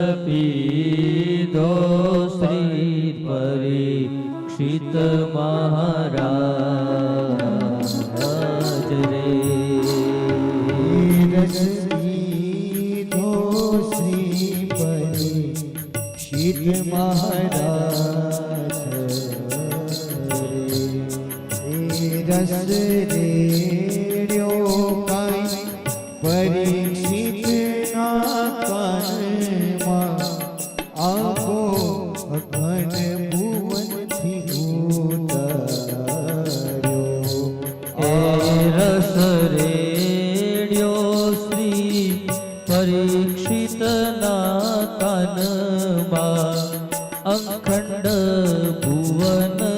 પીધો શ્રી પરીક્ષિત મહારાજ રે રસીધો શ્રી પરીક્ષિત મહારાજ રે રસ રેડ્યો शीतला कानमा अखंड भुवन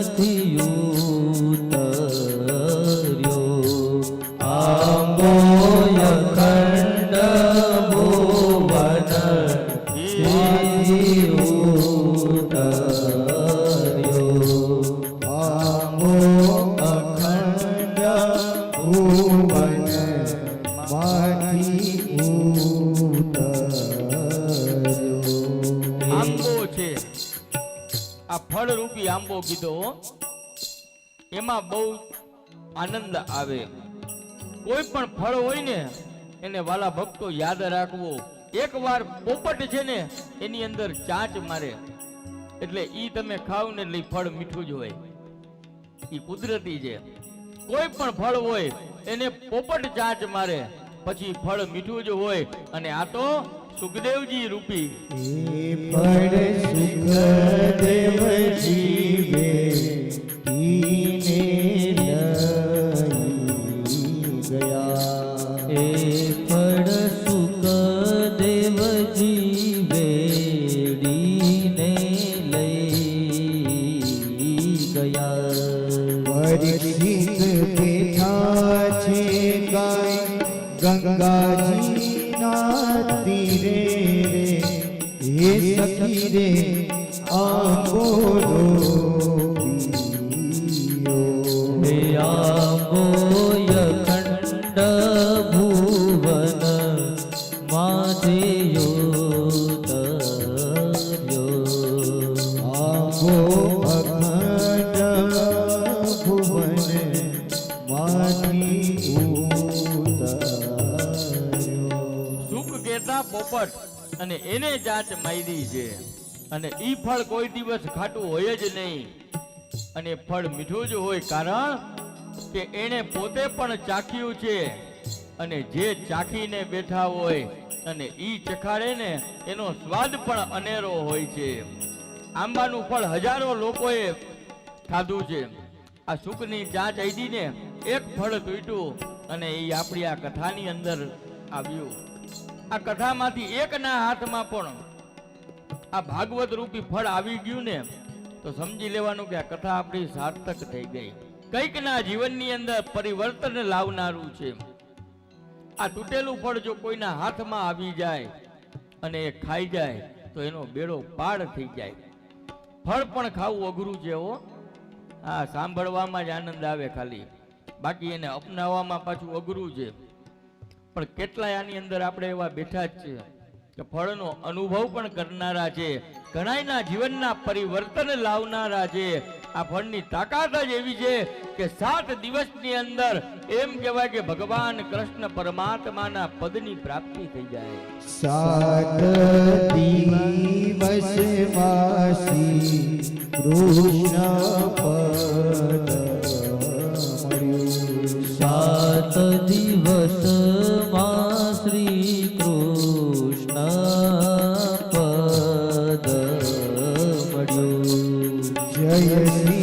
કીધો એમાં બહુ આનંદ આવે. કોઈ પણ ફળ હોય ને, એને વાલા ભક્તો યાદ રાખવો. એકવાર પોપટ છે ને, એની અંદર ચાંચ મારે. એટલે ઈ તમે ખાવ ને એટલે ફળ મીઠું જ હોય. ઈ કુદરતી છે. કોઈ પણ ફળ હોય, એને પોપટ ચાંચ મારે. પછી ફળ મીઠું જ હોય. અને આ તો સુખદેવજી રૂપી. સુખદેવ ગાય ગંગાજીના તીરે રે હે સખી રે આ પીયો. અને એને જાત માયરી છે. અને ઈ ફળ કોઈ દિવસ ખાટું હોય જ નહીં. અને ફળ મીઠું જ હોય કારણ કે એણે પોતે પણ ચાખ્યું છે. અને જે ચાખીને બેઠા હોય અને ઈ ચખાડે ને એનો સ્વાદ પણ અનેરો હોય છે. આંબાનું ફળ હજારો લોકોએ ખાધું છે. આ સુખની જાત આઈડી ને એક ફળ તૂટ્યું અને એ આપણી આ કથાની અંદર આવ્યું. આ કથામાંથી એકના હાથમાં પણ આ ભાગવત રૂપી ફળ આવી ગયું ને, તો સમજી લેવાનું કે આ કથા આપણી સાર્થક થઈ ગઈ. કંઈકના જીવનની અંદર પરિવર્તન લાવનારું છે. આ તૂટેલું ફળ જો કોઈના હાથમાં આવી જાય અને એ ખાઈ જાય, તો એનો બેડો પાડ થઈ જાય. ફળ પણ ખાવું અઘરું છે હો. હા સાંભળવામાં જ આનંદ આવે ખાલી. બાકી એને અપનાવવામાં પાછું અઘરું છે. પણ કેટલાય આની અંદર આપણે એવા બેઠા જ છે કે ફળનો અનુભવ પણ કરનારા છે, ઘણાયના જીવનના પરિવર્તન લાવનારા છે. આ ફળની તાકાત જ એવી છે કે સાત દિવસની અંદર એમ કહેવાય કે ભગવાન કૃષ્ણ પરમાત્માના પદની પ્રાપ્તિ થઈ જાય. સાત દિવસ કૃષ્ણ સાત દિવસમાં જય શ્રી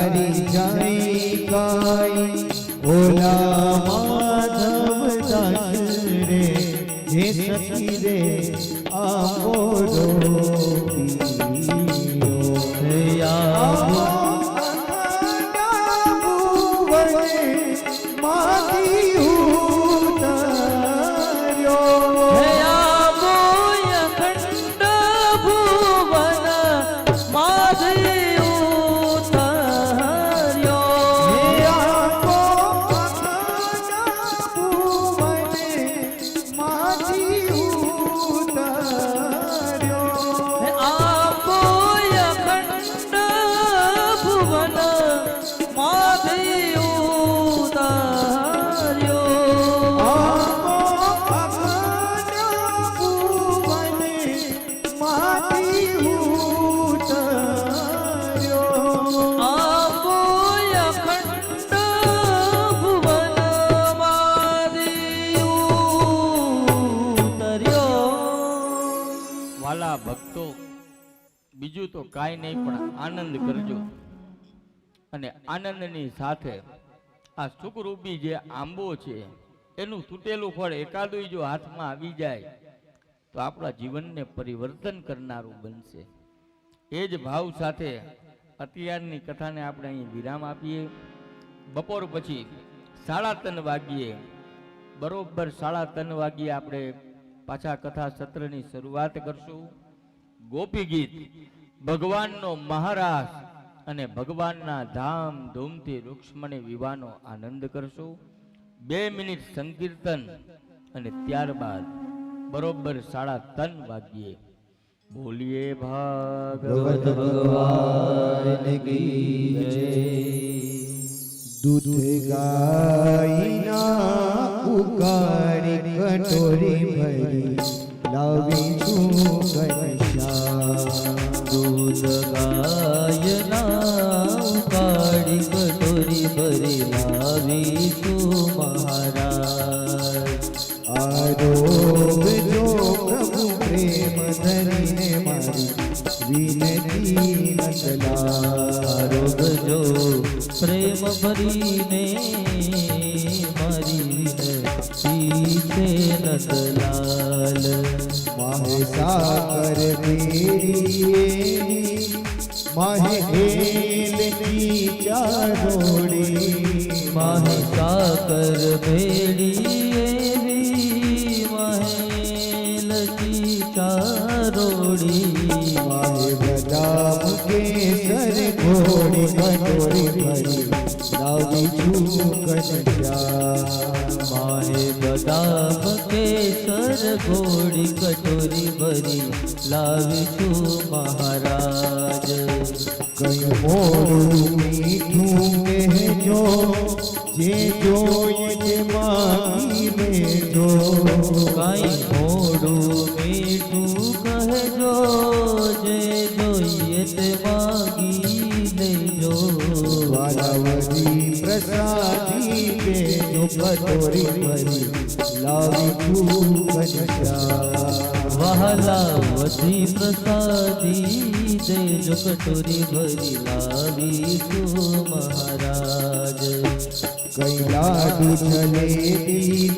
બલિહારી જાય ગાય ઓલા માધવ દાસ રે હે સખી રે આપો ડોબીઓ. ભક્તો, બીજું તો કાંઈ નહીં, પણ આનંદ કરજો. અને આનંદની સાથે આ સુખરૂપી જે આંબો છે, એનું તૂટેલું ફળ એકાદું જો હાથમાં આવી જાય, તો આપણા જીવનને પરિવર્તન કરનારું બનશે. એ જ ભાવ સાથે અત્યારની કથાને આપણે અહીં વિરામ આપીએ. બપોર પછી સાડા ત્રણ વાગ્યે, બરોબર સાડા ત્રણ વાગ્યે આપણે પાછા કથા સત્રની શરૂઆત કરશું. ગોપી ગીત. ભગવાનનો મહારાસ અને ભગવાનના ધામ ધૂમથી રૂક્ષ્મણી વિવાહનો આનંદ કરશું. બે મિનિટ સંકીર્તન અને ત્યારબાદ બરોબર સાડા ત્રણ વાગ્યે બોલીએ ભાગવત ભગવાન કી જય. દૂધ ગાયના ઉકાળી કટોરી ભરી લાવી છું પ્રેમ ભરીને મારી વિનતી છે નંદલાલ માહે સાકર મેરી માહે હેલની ચારોડી માહે સાકર ભેડી એવી મહેલકી ચારોડી માહે બદામ કેસર ઘોડી ભરી લાવી છું કનશ્યામ માહે બદામ કેસર ઘોડી કટોરી ભરી લાવીશું મહારાજ કઈ મોડું મીઠું કહેજો જે જોઈએ જે માગી લેજો કઈ મોડું મીઠું કહેજો જે વાલાવરી કે જો કટોરી ભરી લાવી છું વહલા વધી પ્રસાદી દેજો કટોરી ભરી લાવીશું મહારાજ. કઈ લાડુ જલેબી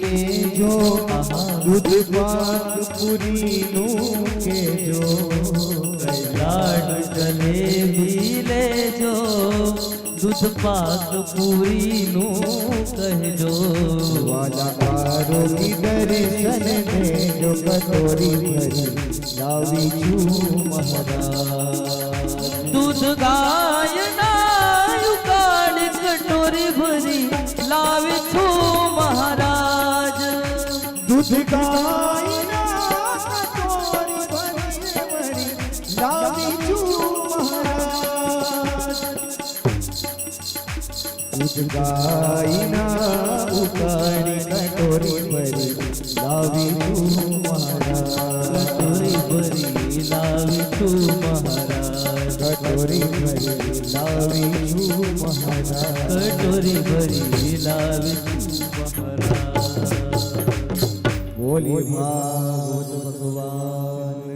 જો દૂધ પાક પૂરીનું દૂધ પાક પૂરીનું કહેજો વાલાકારો આરોગી દર્શન દેજો કટોરી ભરી લાવી છું મહારાજ દૂધ ગાયના ઉકાળી કટોરી ભરી લાવી છું મહારાજ દૂધ ગાયના દૂધ ગાયના ઉકાળી કટોરી ભરી લાવી છું મહારાજ કટોરી ભરી લાવી છું મહારાજ કટોરી ભરી લાવી છું મહારાજ કટોરી ભરી લાવી છું મહારાજ બોલી ભાગવત ભગવાન